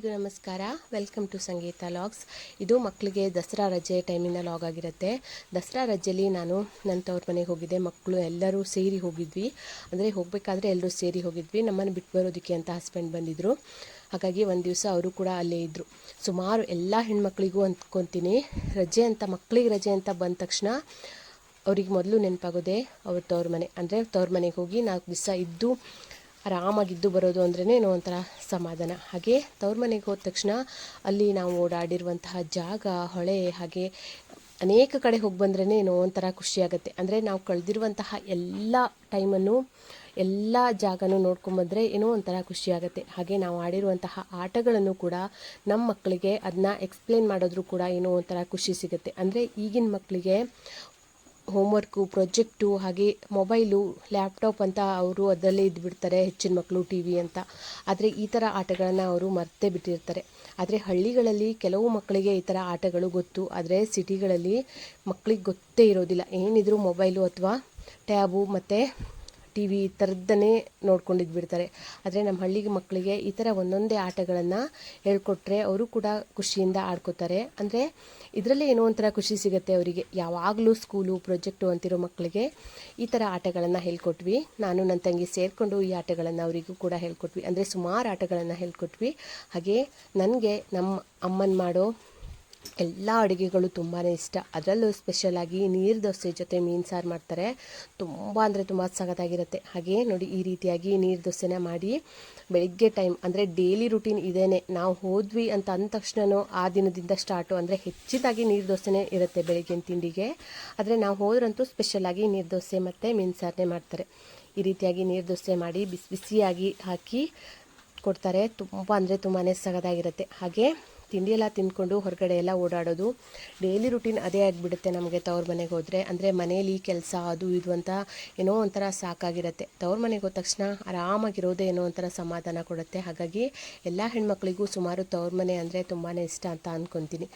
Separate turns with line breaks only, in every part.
ಎಲ್ಲರಿಗೂ ನಮಸ್ಕಾರ. Welcome to Sangeetha logs ಇದು ಮಕ್ಕಳಿಗೆ ದಸರಾ ರಜೆ ಟೈಮಿನ ಲಾಗ್ ಆಗಿರುತ್ತೆ. ದಸರಾ ರಜೆಯಲ್ಲಿ ನಾನು ನನ್ನ ತವ್ರ ಮನೆಗೆ ಹೋಗಿದ್ದೆ. ಮಕ್ಕಳು ಎಲ್ಲರೂ ಸೇರಿ ಹೋಗಿದ್ವಿ. ಅಂದರೆ ಹೋಗಬೇಕಾದ್ರೆ ಎಲ್ಲರೂ ಸೇರಿ ಹೋಗಿದ್ವಿ. ನಮ್ಮನ್ನು ಬಿಟ್ಟು ಬರೋದಕ್ಕೆ ಅಂತ ಹಸ್ಬೆಂಡ್ ಬಂದಿದ್ದರು ಹಾಗಾಗಿ ಒಂದು ದಿವಸ ಅವರು ಕೂಡ ಅಲ್ಲೇ ಇದ್ದರು ಸುಮಾರು ಎಲ್ಲ ಹೆಣ್ಮಕ್ಳಿಗೂ ಅಂದ್ಕೊತೀನಿ ರಜೆ ಅಂತ ಮಕ್ಕಳಿಗೆ ರಜೆ ಅಂತ ಬಂದ ತಕ್ಷಣ ಅವ್ರಿಗೆ ಮೊದಲು ನೆನಪಾಗೋದೆ ಅವ್ರ ತವ್ರ ಮನೆ. ಅಂದರೆ ತವ್ರ ಮನೆಗೆ ಹೋಗಿ ನಾಲ್ಕು ದಿವಸ ಇದ್ದು ಆರಾಮಾಗಿದ್ದು ಬರೋದು ಅಂದ್ರೇ ಒಂಥರ ಸಮಾಧಾನ. ಹಾಗೆ ತವ್ರ ಮನೆಗೆ ಹೋದ ತಕ್ಷಣ ಅಲ್ಲಿ ನಾವು ಓಡಾಡಿರುವಂತಹ ಜಾಗ, ಹೊಳೆ, ಹಾಗೆ ಅನೇಕ ಕಡೆ ಹೋಗಿ ಬಂದ್ರೇ ಏನೋ ಒಂಥರ ಖುಷಿಯಾಗುತ್ತೆ. ಅಂದರೆ ನಾವು ಕಳೆದಿರುವಂತಹ ಎಲ್ಲ ಟೈಮನ್ನು, ಎಲ್ಲ ಜಾಗನೂ ನೋಡ್ಕೊಂಬಂದ್ರೆ ಏನೋ ಒಂಥರ ಖುಷಿಯಾಗುತ್ತೆ. ಹಾಗೆ ನಾವು ಆಡಿರುವಂತಹ ಆಟಗಳನ್ನು ಕೂಡ ನಮ್ಮ ಮಕ್ಕಳಿಗೆ ಅದನ್ನ ಎಕ್ಸ್ಪ್ಲೇನ್ ಮಾಡೋದ್ರೂ ಕೂಡ ಏನೋ ಒಂಥರ ಖುಷಿ ಸಿಗುತ್ತೆ. ಅಂದರೆ ಈಗಿನ ಮಕ್ಕಳಿಗೆ ಹೋಮ್ವರ್ಕು ಪ್ರೊಜೆಕ್ಟು ಹಾಗೆ ಮೊಬೈಲು ಲ್ಯಾಪ್ಟಾಪ್ ಅಂತ ಅವರು ಅದರಲ್ಲೇ ಇದ್ದುಬಿಡ್ತಾರೆ ಹೆಚ್ಚಿನ ಮಕ್ಕಳು ಟಿ ವಿ ಅಂತ. ಆದರೆ ಈ ಥರ ಆಟಗಳನ್ನು ಅವರು ಮರ್ತೇ ಬಿಟ್ಟಿರ್ತಾರೆ. ಆದರೆ ಹಳ್ಳಿಗಳಲ್ಲಿ ಕೆಲವು ಮಕ್ಕಳಿಗೆ ಈ ಥರ ಆಟಗಳು ಗೊತ್ತು. ಆದರೆ ಸಿಟಿಗಳಲ್ಲಿ ಮಕ್ಕಳಿಗೆ ಗೊತ್ತೇ ಇರೋದಿಲ್ಲ. ಏನಿದ್ರು ಮೊಬೈಲು ಅಥವಾ ಟ್ಯಾಬು ಮತ್ತು ಟಿ ವಿ ಈ ಥರದ್ದನ್ನೇ ನೋಡ್ಕೊಂಡಿದ್ದು ಬಿಡ್ತಾರೆ. ಆದರೆ ನಮ್ಮ ಹಳ್ಳಿಗೆ ಮಕ್ಕಳಿಗೆ ಈ ಥರ ಒಂದೊಂದೇ ಆಟಗಳನ್ನು ಹೇಳ್ಕೊಟ್ರೆ ಅವರು ಕೂಡ ಖುಷಿಯಿಂದ ಆಡ್ಕೋತಾರೆ. ಅಂದರೆ ಇದರಲ್ಲೇ ಏನೋ ಒಂಥರ ಖುಷಿ ಸಿಗುತ್ತೆ ಅವರಿಗೆ. ಯಾವಾಗಲೂ ಸ್ಕೂಲು, ಪ್ರೊಜೆಕ್ಟು ಅಂತಿರೋ ಮಕ್ಕಳಿಗೆ ಈ ಥರ ಆಟಗಳನ್ನು ಹೇಳ್ಕೊಟ್ವಿ. ನಾನು ನನ್ನ ತಂಗಿ ಸೇರಿಕೊಂಡು ಈ ಆಟಗಳನ್ನು ಅವರಿಗೂ ಕೂಡ ಹೇಳ್ಕೊಟ್ವಿ. ಅಂದರೆ ಸುಮಾರು ಆಟಗಳನ್ನು ಹೇಳ್ಕೊಟ್ವಿ. ಹಾಗೆ ನನಗೆ ನಮ್ಮ ಅಮ್ಮನ ಮಾಡೋ ಎಲ್ಲ ಅಡುಗೆಗಳು ತುಂಬಾ ಇಷ್ಟ. ಅದರಲ್ಲೂ ಸ್ಪೆಷಲಾಗಿ ನೀರು ದೋಸೆ ಜೊತೆ ಮೀನು ಸಾರು ಮಾಡ್ತಾರೆ. ತುಂಬ ಅಂದರೆ ತುಂಬ ಸಖತ್ತಾಗಿರುತ್ತೆ. ಹಾಗೆ ನೋಡಿ ಈ ರೀತಿಯಾಗಿ ನೀರು ದೋಸೆನ ಮಾಡಿ ಬೆಳಿಗ್ಗೆ ಟೈಮ್ ಅಂದರೆ ಡೈಲಿ ರುಟೀನ್ ಇದೇನೆ. ನಾವು ಹೋದ್ವಿ ಅಂತ ಅಂದ ತಕ್ಷಣನೂ ಆ ದಿನದಿಂದ ಸ್ಟಾರ್ಟು ಅಂದರೆ ಹೆಚ್ಚಿದಾಗಿ ನೀರು ದೋಸೆನೇ ಇರುತ್ತೆ ಬೆಳಗ್ಗಿನ ತಿಂಡಿಗೆ. ಆದರೆ ನಾವು ಹೋದ್ರಂತೂ ಸ್ಪೆಷಲಾಗಿ ನೀರು ದೋಸೆ ಮತ್ತು ಮೀನು ಸಾರನ್ನೇ ಮಾಡ್ತಾರೆ. ಈ ರೀತಿಯಾಗಿ ನೀರು ದೋಸೆ ಮಾಡಿ ಬಿಸಿ ಬಿಸಿಯಾಗಿ ಹಾಕಿ ಕೊಡ್ತಾರೆ. ತುಂಬ ಅಂದರೆ ತುಂಬಾ ಸಗದಾಗಿರುತ್ತೆ. ಹಾಗೆ ತಿಂಡಿ ಎಲ್ಲ ತಿಂದ್ಕೊಂಡು ಹೊರಗಡೆ ಎಲ್ಲ ಓಡಾಡೋದು ಡೈಲಿ ರುಟೀನ್ ಅದೇ ಆಗಿಬಿಡುತ್ತೆ ನಮಗೆ ತವ್ರ ಮನೆಗೆ ಹೋದರೆ. ಅಂದರೆ ಮನೇಲಿ ಕೆಲಸ ಅದು ಇದು ಅಂತ ಏನೋ ಒಂಥರ ಸಾಕಾಗಿರುತ್ತೆ. ತವ್ರ ಮನೆಗೆ ಹೋದ ತಕ್ಷಣ ಆರಾಮಾಗಿರೋದೇ ಏನೋ ಒಂಥರ ಸಮಾಧಾನ ಕೊಡುತ್ತೆ. ಹಾಗಾಗಿ ಎಲ್ಲ ಹೆಣ್ಮಕ್ಳಿಗೂ ಸುಮಾರು ತವ್ರ ಮನೆ ಅಂದರೆ ತುಂಬಾ ಇಷ್ಟ ಅಂತ ಅಂದ್ಕೊತೀನಿ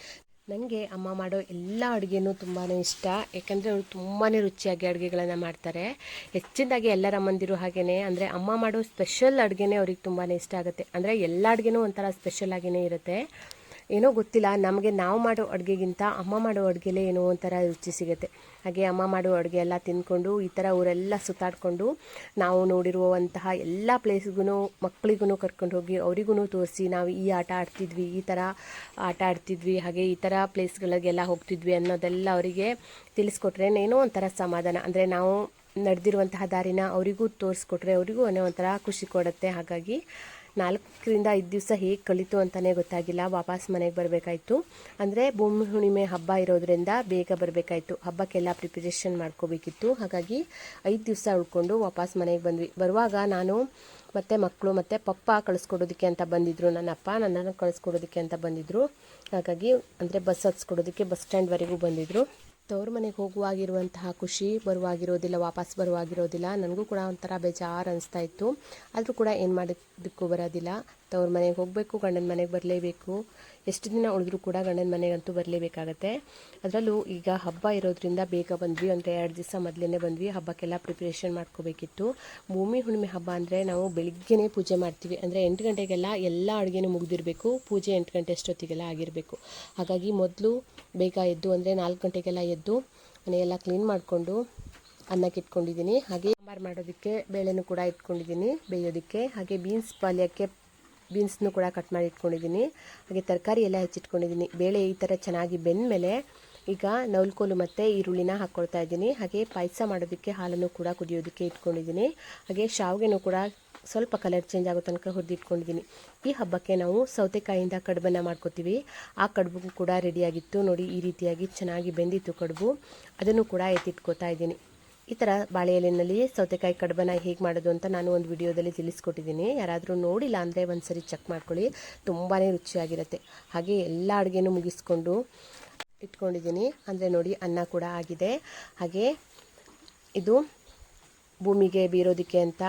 ನನಗೆ ಅಮ್ಮ ಮಾಡೋ ಎಲ್ಲ ಅಡುಗೆನೂ ತುಂಬಾ ಇಷ್ಟ. ಯಾಕಂದರೆ ಅವರು ತುಂಬಾ ರುಚಿಯಾಗಿ ಅಡುಗೆಗಳನ್ನು ಮಾಡ್ತಾರೆ. ಹೆಚ್ಚಿನದಾಗಿ ಎಲ್ಲರ ಮಂದಿರು ಹಾಗೆಯೇ ಅಂದರೆ ಅಮ್ಮ ಮಾಡೋ ಸ್ಪೆಷಲ್ ಅಡುಗೆನೇ ಅವ್ರಿಗೆ ತುಂಬಾ ಇಷ್ಟ ಆಗುತ್ತೆ. ಅಂದರೆ ಎಲ್ಲ ಅಡುಗೆನೂ ಒಂಥರ ಸ್ಪೆಷಲ್ ಆಗಿಯೇ ಇರುತ್ತೆ. ಏನೋ ಗೊತ್ತಿಲ್ಲ, ನಮಗೆ ನಾವು ಮಾಡೋ ಅಡುಗೆಗಿಂತ ಅಮ್ಮ ಮಾಡೋ ಅಡುಗೆಲೇ ಏನೋ ಒಂಥರ ರುಚಿ ಸಿಗುತ್ತೆ. ಹಾಗೆ ಅಮ್ಮ ಮಾಡೋ ಅಡುಗೆ ಎಲ್ಲ ತಿಂದ್ಕೊಂಡು ಈ ಥರ ಊರೆಲ್ಲ ಸುತ್ತಾಡಿಕೊಂಡು ನಾವು ನೋಡಿರುವಂತಹ ಎಲ್ಲ ಪ್ಲೇಸ್ಗೂ ಮಕ್ಕಳಿಗೂ ಕರ್ಕೊಂಡು ಹೋಗಿ ಅವರಿಗೂ ತೋರಿಸಿ ನಾವು ಈ ಆಟ ಆಡ್ತಿದ್ವಿ, ಈ ಥರ ಆಟ ಆಡ್ತಿದ್ವಿ, ಹಾಗೆ ಈ ಥರ ಪ್ಲೇಸ್ಗಳಿಗೆಲ್ಲ ಹೋಗ್ತಿದ್ವಿ ಅನ್ನೋದೆಲ್ಲ ಅವರಿಗೆ ತಿಳಿಸ್ಕೊಟ್ರೆ ಏನೋ ಒಂಥರ ಸಮಾಧಾನ. ಅಂದರೆ ನಾವು ನಡೆದಿರುವಂತಹ ದಾರಿನ ಅವರಿಗೂ ತೋರಿಸ್ಕೊಟ್ರೆ ಅವರಿಗೂ ಅನ್ನೋ ಒಂಥರ ಖುಷಿ ಕೊಡುತ್ತೆ. ಹಾಗಾಗಿ ನಾಲ್ಕರಿಂದ ಐದು ದಿವಸ ಹೇಗೆ ಕಳೀತು ಅಂತಲೇ ಗೊತ್ತಾಗಿಲ್ಲ. ವಾಪಸ್ ಮನೆಗೆ ಬರಬೇಕಾಯ್ತು. ಅಂದರೆ ಭೂಮಿ ಹುಣ್ಣಿಮೆ ಹಬ್ಬ ಇರೋದ್ರಿಂದ ಬೇಗ ಬರಬೇಕಾಯ್ತು. ಹಬ್ಬಕ್ಕೆಲ್ಲ ಪ್ರಿಪರೇಷನ್ ಮಾಡ್ಕೋಬೇಕಿತ್ತು. ಹಾಗಾಗಿ ಐದು ದಿವಸ ಉಳ್ಕೊಂಡು ವಾಪಸ್ ಮನೆಗೆ ಬಂದ್ವಿ. ಬರುವಾಗ ನಾನು ಮತ್ತು ಮಕ್ಕಳು ಮತ್ತು ಪಪ್ಪ ಕಳಿಸ್ಕೊಡೋದಕ್ಕೆ ಅಂತ ಬಂದಿದ್ದರು ನನ್ನ ಅಪ್ಪ ನನ್ನನ್ನು ಕಳಿಸ್ಕೊಡೋದಕ್ಕೆ ಅಂತ ಬಂದಿದ್ದರು ಹಾಗಾಗಿ ಅಂದರೆ ಬಸ್ ಹತ್ಸ್ಕೊಡೋದಕ್ಕೆ ಬಸ್ ಸ್ಟ್ಯಾಂಡ್ವರೆಗೂ ಬಂದಿದ್ದರು ತವ್ರ ಮನೆಗೆ ಹೋಗುವಾಗಿರುವಂತಹ ಖುಷಿ ಬರುವಾಗಿರೋದಿಲ್ಲ, ವಾಪಸ್ ಬರುವಾಗಿರೋದಿಲ್ಲ. ನನಗೂ ಕೂಡ ಒಂಥರ ಬೇಜಾರು ಅನಿಸ್ತಾ ಇತ್ತು. ಆದರೂ ಕೂಡ ಏನು ಮಾಡೋದಕ್ಕೂ ಬರೋದಿಲ್ಲ. ತವ್ರ ಮನೆಗೆ ಹೋಗಬೇಕು, ಗಂಡನ ಮನೆಗೆ ಬರಲೇಬೇಕು. ಎಷ್ಟು ದಿನ ಉಳಿದ್ರೂ ಕೂಡ ಗಂಡನ ಮನೆಗಂತೂ ಬರಲೇಬೇಕಾಗತ್ತೆ. ಅದರಲ್ಲೂ ಈಗ ಹಬ್ಬ ಇರೋದ್ರಿಂದ ಬೇಗ ಬಂದ್ವಿ ಅಂದರೆ ಎರಡು ದಿವಸ ಮೊದಲೇ ಬಂದ್ವಿ. ಹಬ್ಬಕ್ಕೆಲ್ಲ ಪ್ರಿಪ್ರೇಷನ್ ಮಾಡ್ಕೋಬೇಕಿತ್ತು. ಭೂಮಿ ಹುಣ್ಣಿಮೆ ಹಬ್ಬ ಅಂದರೆ ನಾವು ಬೆಳಿಗ್ಗೆನೇ ಪೂಜೆ ಮಾಡ್ತೀವಿ. ಅಂದರೆ ಎಂಟು ಗಂಟೆಗೆಲ್ಲ ಎಲ್ಲ ಅಡುಗೆನೂ ಮುಗಿದಿರಬೇಕು. ಪೂಜೆ ಎಂಟು ಗಂಟೆ ಅಷ್ಟೊತ್ತಿಗೆಲ್ಲ ಆಗಿರಬೇಕು. ಹಾಗಾಗಿ ಮೊದಲು ಬೇಗ ಎದ್ದು ಅಂದರೆ ನಾಲ್ಕು ಗಂಟೆಗೆಲ್ಲ ಎದ್ದು ಮನೆಯೆಲ್ಲ ಕ್ಲೀನ್ ಮಾಡಿಕೊಂಡು ಅನ್ನಕ್ಕೆ ಇಟ್ಕೊಂಡಿದ್ದೀನಿ. ಹಾಗೆ ಸಾಂಬಾರು ಮಾಡೋದಕ್ಕೆ ಬೇಳೆನೂ ಕೂಡ ಇಟ್ಕೊಂಡಿದ್ದೀನಿ ಬೇಯೋದಕ್ಕೆ. ಹಾಗೆ ಬೀನ್ಸ್ ಪಾಲ್ಯಕ್ಕೆ ಬೀನ್ಸ್ನು ಕೂಡ ಕಟ್ ಮಾಡಿ ಇಟ್ಕೊಂಡಿದ್ದೀನಿ ಹಾಗೆ ತರಕಾರಿ ಎಲ್ಲ ಹೆಚ್ಚಿಟ್ಕೊಂಡಿದ್ದೀನಿ ಬೇಳೆ ಈ ಥರ ಚೆನ್ನಾಗಿ ಬೆಂದಮೇಲೆ ಈಗ ನೌಲ್ಕೋಲು ಮತ್ತು ಈರುಳ್ಳಿನ ಹಾಕ್ಕೊಳ್ತಾ ಇದ್ದೀನಿ. ಹಾಗೆ ಪಾಯಸ ಮಾಡೋದಕ್ಕೆ ಹಾಲನ್ನು ಕೂಡ ಕುದಿಯೋದಕ್ಕೆ ಇಟ್ಕೊಂಡಿದ್ದೀನಿ ಹಾಗೆ ಶಾವಿಗೆನೂ ಕೂಡ ಸ್ವಲ್ಪ ಕಲರ್ ಚೇಂಜ್ ಆಗೋ ತನಕ ಹುರಿದಿಟ್ಕೊಂಡಿದ್ದೀನಿ ಈ ಹಬ್ಬಕ್ಕೆ ನಾವು ಸೌತೆಕಾಯಿಂದ ಕಡುಬನ್ನು ಮಾಡ್ಕೋತೀವಿ. ಆ ಕಡುಬು ಕೂಡ ರೆಡಿಯಾಗಿತ್ತು ನೋಡಿ ಈ ರೀತಿಯಾಗಿ ಚೆನ್ನಾಗಿ ಬೆಂದಿತ್ತು ಕಡುಬು. ಅದನ್ನು ಕೂಡ ಎತ್ತಿಟ್ಕೋತಾ ಇದ್ದೀನಿ. ಈ ಥರ ಬಾಳೆ ಸೌತೆಕಾಯಿ ಕಡಬನ ಹೇಗೆ ಮಾಡೋದು ಅಂತ ನಾನು ಒಂದು ವಿಡಿಯೋದಲ್ಲಿ ತಿಳಿಸ್ಕೊಟ್ಟಿದ್ದೀನಿ. ಯಾರಾದರೂ ನೋಡಿಲ್ಲ ಅಂದರೆ ಒಂದು ಸರಿ ಚೆಕ್ ಮಾಡ್ಕೊಳ್ಳಿ. ತುಂಬಾ ರುಚಿಯಾಗಿರುತ್ತೆ. ಹಾಗೆ ಎಲ್ಲ ಅಡುಗೆನೂ ಮುಗಿಸ್ಕೊಂಡು ಇಟ್ಕೊಂಡಿದ್ದೀನಿ. ಅಂದರೆ ನೋಡಿ ಅನ್ನ ಕೂಡ ಆಗಿದೆ. ಹಾಗೆ ಇದು ಭೂಮಿಗೆ ಬೀರೋದಕ್ಕೆ ಅಂತ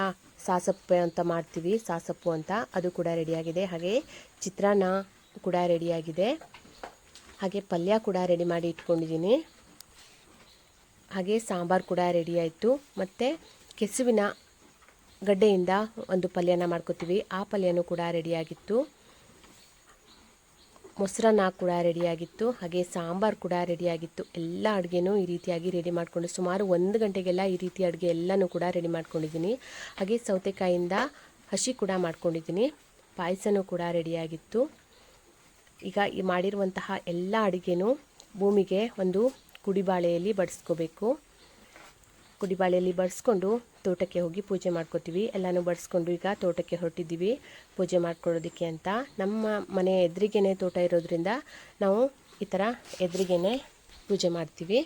ಸಾಸಪ್ಪೆ ಅಂತ ಮಾಡ್ತೀವಿ. ಸಾಸಪ್ಪು ಅಂತ ಅದು ಕೂಡ ರೆಡಿಯಾಗಿದೆ ಹಾಗೆ ಚಿತ್ರಾನ್ನ ಕೂಡ ರೆಡಿಯಾಗಿದೆ ಹಾಗೆ ಪಲ್ಯ ಕೂಡ ರೆಡಿ ಮಾಡಿ ಇಟ್ಕೊಂಡಿದ್ದೀನಿ. ಹಾಗೆ ಸಾಂಬಾರು ಕೂಡ ರೆಡಿ ಆಯಿತು. ಮತ್ತು ಕೆಸುವಿನ ಗಡ್ಡೆಯಿಂದ ಒಂದು ಪಲ್ಯನ ಮಾಡ್ಕೋತೀವಿ. ಆ ಪಲ್ಯನೂ ಕೂಡ ರೆಡಿಯಾಗಿತ್ತು ಮೊಸರನ್ನ ಕೂಡ ರೆಡಿಯಾಗಿತ್ತು ಹಾಗೆ ಸಾಂಬಾರು ಕೂಡ ರೆಡಿಯಾಗಿತ್ತು ಎಲ್ಲ ಅಡುಗೆನೂ ಈ ರೀತಿಯಾಗಿ ರೆಡಿ ಮಾಡಿಕೊಂಡು ಸುಮಾರು ಒಂದು ಗಂಟೆಗೆಲ್ಲ ಈ ರೀತಿ ಅಡುಗೆ ಎಲ್ಲನೂ ಕೂಡ ರೆಡಿ ಮಾಡ್ಕೊಂಡಿದ್ದೀನಿ. ಹಾಗೆ ಸೌತೆಕಾಯಿಂದ ಹಸಿ ಕೂಡ ಮಾಡ್ಕೊಂಡಿದ್ದೀನಿ. ಪಾಯಸನೂ ಕೂಡ ರೆಡಿಯಾಗಿತ್ತು ಈಗ ಈ ಮಾಡಿರುವಂತಹ ಎಲ್ಲ ಅಡುಗೆನೂ ಭೂಮಿಗೆ ಒಂದು ಕುಡಿಬಾಳೆಯಲ್ಲಿ ಬಡಿಸ್ಕೋಬೇಕು. ಕುಡಿಬಾಳೆಯಲ್ಲಿ ಬಡಿಸ್ಕೊಂಡು ತೋಟಕ್ಕೆ ಹೋಗಿ ಪೂಜೆ ಮಾಡ್ಕೋತೀವಿ. ಎಲ್ಲನೂ ಬಡಿಸ್ಕೊಂಡು ಈಗ ತೋಟಕ್ಕೆ ಹೊರಟಿದ್ದೀವಿ ಪೂಜೆ ಮಾಡ್ಕೊಳ್ಳೋದಕ್ಕೆ ಅಂತ. ನಮ್ಮ ಮನೆ ಎದುರಿಗೇನೆ ತೋಟ ಇರೋದ್ರಿಂದ ನಾವು ಈ ಥರ ಎದುರಿಗೇನೆ ಪೂಜೆ ಮಾಡ್ತೀವಿ.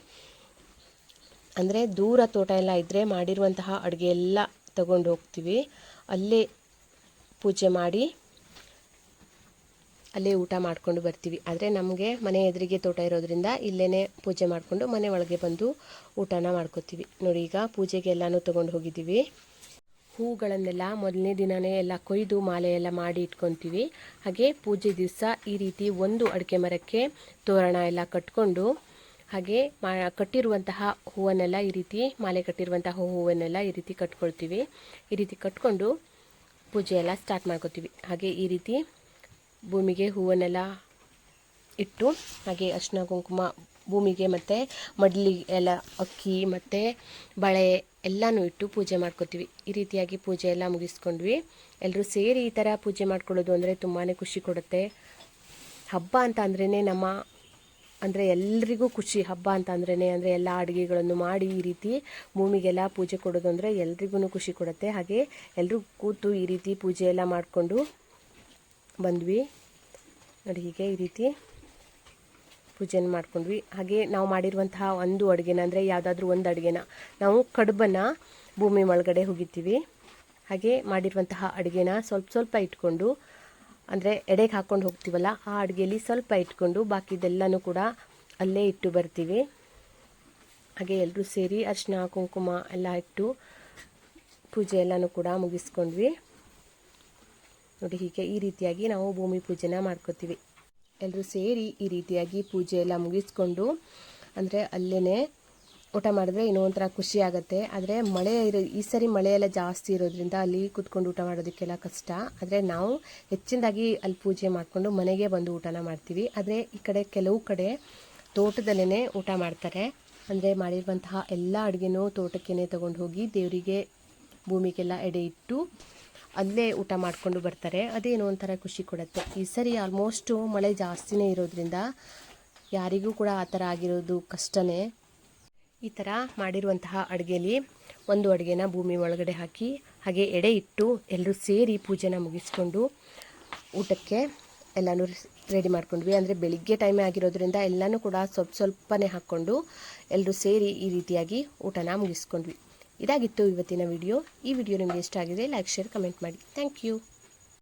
ಅಂದರೆ ದೂರ ತೋಟ ಎಲ್ಲ ಇದ್ದರೆ ಮಾಡಿರುವಂತಹ ಅಡುಗೆ ಎಲ್ಲ ತಗೊಂಡು ಹೋಗ್ತೀವಿ. ಅಲ್ಲೇ ಪೂಜೆ ಮಾಡಿ ಅಲ್ಲೇ ಊಟ ಮಾಡ್ಕೊಂಡು ಬರ್ತೀವಿ. ಆದರೆ ನಮಗೆ ಮನೆ ಎದುರಿಗೆ ತೋಟ ಇರೋದ್ರಿಂದ ಇಲ್ಲೇ ಪೂಜೆ ಮಾಡಿಕೊಂಡು ಮನೆ ಒಳಗೆ ಬಂದು ಊಟನ ಮಾಡ್ಕೋತೀವಿ. ನೋಡಿ, ಈಗ ಪೂಜೆಗೆ ಎಲ್ಲನೂ ತೊಗೊಂಡು ಹೋಗಿದ್ದೀವಿ. ಹೂಗಳನ್ನೆಲ್ಲ ಮೊದಲನೇ ದಿನವೇ ಎಲ್ಲ ಕೊಯ್ದು ಮಾಲೆ ಎಲ್ಲ ಮಾಡಿ ಇಟ್ಕೊತೀವಿ. ಹಾಗೆ ಪೂಜೆ ದಿವಸ ಈ ರೀತಿ ಒಂದು ಅಡಿಕೆ ಮರಕ್ಕೆ ತೋರಣ ಎಲ್ಲ ಕಟ್ಕೊಂಡು, ಹಾಗೆ ಮಾ, ಕಟ್ಟಿರುವಂತಹ ಹೂವನ್ನೆಲ್ಲ ಈ ರೀತಿ ಮಾಲೆ ಕಟ್ಟಿರುವಂತಹ ಹೂವನ್ನೆಲ್ಲ ಈ ರೀತಿ ಕಟ್ಕೊಳ್ತೀವಿ. ಈ ರೀತಿ ಕಟ್ಕೊಂಡು ಪೂಜೆ ಎಲ್ಲ ಸ್ಟಾರ್ಟ್ ಮಾಡ್ಕೋತೀವಿ. ಹಾಗೆ ಈ ರೀತಿ ಭೂಮಿಗೆ ಹೂವನ್ನೆಲ್ಲ ಇಟ್ಟು, ಹಾಗೆ ಅರಿಶಿನ ಕುಂಕುಮ, ಭೂಮಿಗೆ ಮತ್ತು ಮಡ್ಲಿ ಎಲ್ಲ, ಅಕ್ಕಿ ಮತ್ತು ಬಳೆ ಎಲ್ಲನೂ ಇಟ್ಟು ಪೂಜೆ ಮಾಡ್ಕೋತೀವಿ. ಈ ರೀತಿಯಾಗಿ ಪೂಜೆ ಎಲ್ಲ ಮುಗಿಸ್ಕೊಂಡ್ವಿ. ಎಲ್ಲರೂ ಸೇರಿ ಈ ಥರ ಪೂಜೆ ಮಾಡ್ಕೊಳ್ಳೋದು ಅಂದರೆ ತುಂಬಾ ಖುಷಿ ಕೊಡುತ್ತೆ. ಹಬ್ಬ ಅಂತ ಅಂದ್ರೇ ನಮ್ಮ, ಅಂದರೆ ಎಲ್ರಿಗೂ ಖುಷಿ. ಹಬ್ಬ ಅಂತ ಅಂದ್ರೇ ಅಂದರೆ ಎಲ್ಲ ಅಡುಗೆಗಳನ್ನು ಮಾಡಿ ಈ ರೀತಿ ಭೂಮಿಗೆಲ್ಲ ಪೂಜೆ ಕೊಡೋದು ಅಂದರೆ ಎಲ್ರಿಗೂ ಖುಷಿ ಕೊಡುತ್ತೆ. ಹಾಗೆ ಎಲ್ಲರೂ ಕೂತು ಈ ರೀತಿ ಪೂಜೆ ಎಲ್ಲ ಮಾಡಿಕೊಂಡು ಬಂದ್ವಿ. ನೋಡಿ ಹೀಗೆ ಈ ರೀತಿ ಪೂಜೆನ ಮಾಡ್ಕೊಂಡ್ವಿ. ಹಾಗೆ ನಾವು ಮಾಡಿರುವಂತಹ ಒಂದು ಅಡುಗೆನ ಅಂದರೆ ಯಾವುದಾದ್ರೂ ಒಂದು ಅಡುಗೆನ. ನಾವು ಕಡುಬನ್ನು ಭೂಮಿ ಒಳಗಡೆ ಹೋಗಿತೀವಿ. ಹಾಗೆ ಮಾಡಿರುವಂತಹ ಅಡುಗೆನ ಸ್ವಲ್ಪ ಸ್ವಲ್ಪ ಇಟ್ಕೊಂಡು, ಅಂದರೆ ಎಡೆಗೆ ಹಾಕ್ಕೊಂಡು ಹೋಗ್ತೀವಲ್ಲ, ಆ ಅಡುಗೆಯಲ್ಲಿ ಸ್ವಲ್ಪ ಇಟ್ಕೊಂಡು ಬಾಕಿದೆಲ್ಲನೂ ಕೂಡ ಅಲ್ಲೇ ಇಟ್ಟು ಬರ್ತೀವಿ. ಹಾಗೆ ಎಲ್ಲರೂ ಸೇರಿ ಅರಿಶಿನ, ಕುಂಕುಮ ಎಲ್ಲ ಇಟ್ಟು ಪೂಜೆ ಎಲ್ಲನೂ ಕೂಡ ಮುಗಿಸ್ಕೊಂಡ್ವಿ. ನೋಡಿ, ಹೀಗೆ ಈ ರೀತಿಯಾಗಿ ನಾವು ಭೂಮಿ ಪೂಜೆನ ಮಾಡ್ಕೋತೀವಿ. ಎಲ್ಲರೂ ಸೇರಿ ಈ ರೀತಿಯಾಗಿ ಪೂಜೆ ಎಲ್ಲ ಮುಗಿಸ್ಕೊಂಡು, ಅಂದರೆ ಅಲ್ಲೇ ಊಟ ಮಾಡಿದ್ರೆ ಏನೋ ಒಂಥರ ಖುಷಿ ಆಗುತ್ತೆ. ಆದರೆ ಮಳೆ ಇರೋ, ಈ ಸರಿ ಮಳೆ ಎಲ್ಲ ಜಾಸ್ತಿ ಇರೋದ್ರಿಂದ ಅಲ್ಲಿ ಕುತ್ಕೊಂಡು ಊಟ ಮಾಡೋದಕ್ಕೆಲ್ಲ ಕಷ್ಟ. ಆದರೆ ನಾವು ಹೆಚ್ಚಿನದಾಗಿ ಅಲ್ಲಿ ಪೂಜೆ ಮಾಡಿಕೊಂಡು ಮನೆಗೆ ಬಂದು ಊಟನ ಮಾಡ್ತೀವಿ. ಆದರೆ ಈ ಕಡೆ ಕೆಲವು ಕಡೆ ತೋಟದಲ್ಲೇ ಊಟ ಮಾಡ್ತಾರೆ. ಅಂದರೆ ಮಾಡಿರುವಂತಹ ಎಲ್ಲ ಅಡುಗೆನೂ ತೋಟಕ್ಕೇ ತೊಗೊಂಡು ಹೋಗಿ ದೇವರಿಗೆ ಭೂಮಿಗೆಲ್ಲ ಎಡೆ ಇಟ್ಟು ಅಲ್ಲೇ ಊಟ ಮಾಡಿಕೊಂಡು ಬರ್ತಾರೆ. ಅದೇನೋ ಒಂಥರ ಖುಷಿ ಕೊಡುತ್ತೆ. ಈ ಸರಿ ಆಲ್ಮೋಸ್ಟು ಮಳೆ ಜಾಸ್ತಿನೇ ಇರೋದ್ರಿಂದ ಯಾರಿಗೂ ಕೂಡ ಆ ಥರ ಆಗಿರೋದು ಕಷ್ಟನೇ. ಈ ಥರ ಮಾಡಿರುವಂತಹ ಅಡುಗೆಯಲ್ಲಿ ಒಂದು ಅಡುಗೆನ ಭೂಮಿ ಒಳಗಡೆ ಹಾಕಿ, ಹಾಗೆ ಎಡೆ ಇಟ್ಟು ಎಲ್ಲರೂ ಸೇರಿ ಪೂಜೆನ ಮುಗಿಸ್ಕೊಂಡು ಊಟಕ್ಕೆ ಎಲ್ಲನೂ ರೆಡಿ ಮಾಡ್ಕೊಂಡ್ವಿ. ಅಂದರೆ ಬೆಳಿಗ್ಗೆ ಟೈಮೇ ಆಗಿರೋದ್ರಿಂದ ಎಲ್ಲನೂ ಕೂಡ ಸ್ವಲ್ಪ ಸ್ವಲ್ಪನೇ ಹಾಕ್ಕೊಂಡು ಎಲ್ಲರೂ ಸೇರಿ ಈ ರೀತಿಯಾಗಿ ಊಟನ ಮುಗಿಸ್ಕೊಂಡ್ವಿ. ಇದಾಗಿತ್ತು ಇವತ್ತಿನ ವಿಡಿಯೋ. ಈ ವಿಡಿಯೋ ನಿಮಗೆ ಇಷ್ಟ ಆಗಿದೆ ಲೈಕ್ ಶೇರ್ ಕಮೆಂಟ್ ಮಾಡಿ. Thank you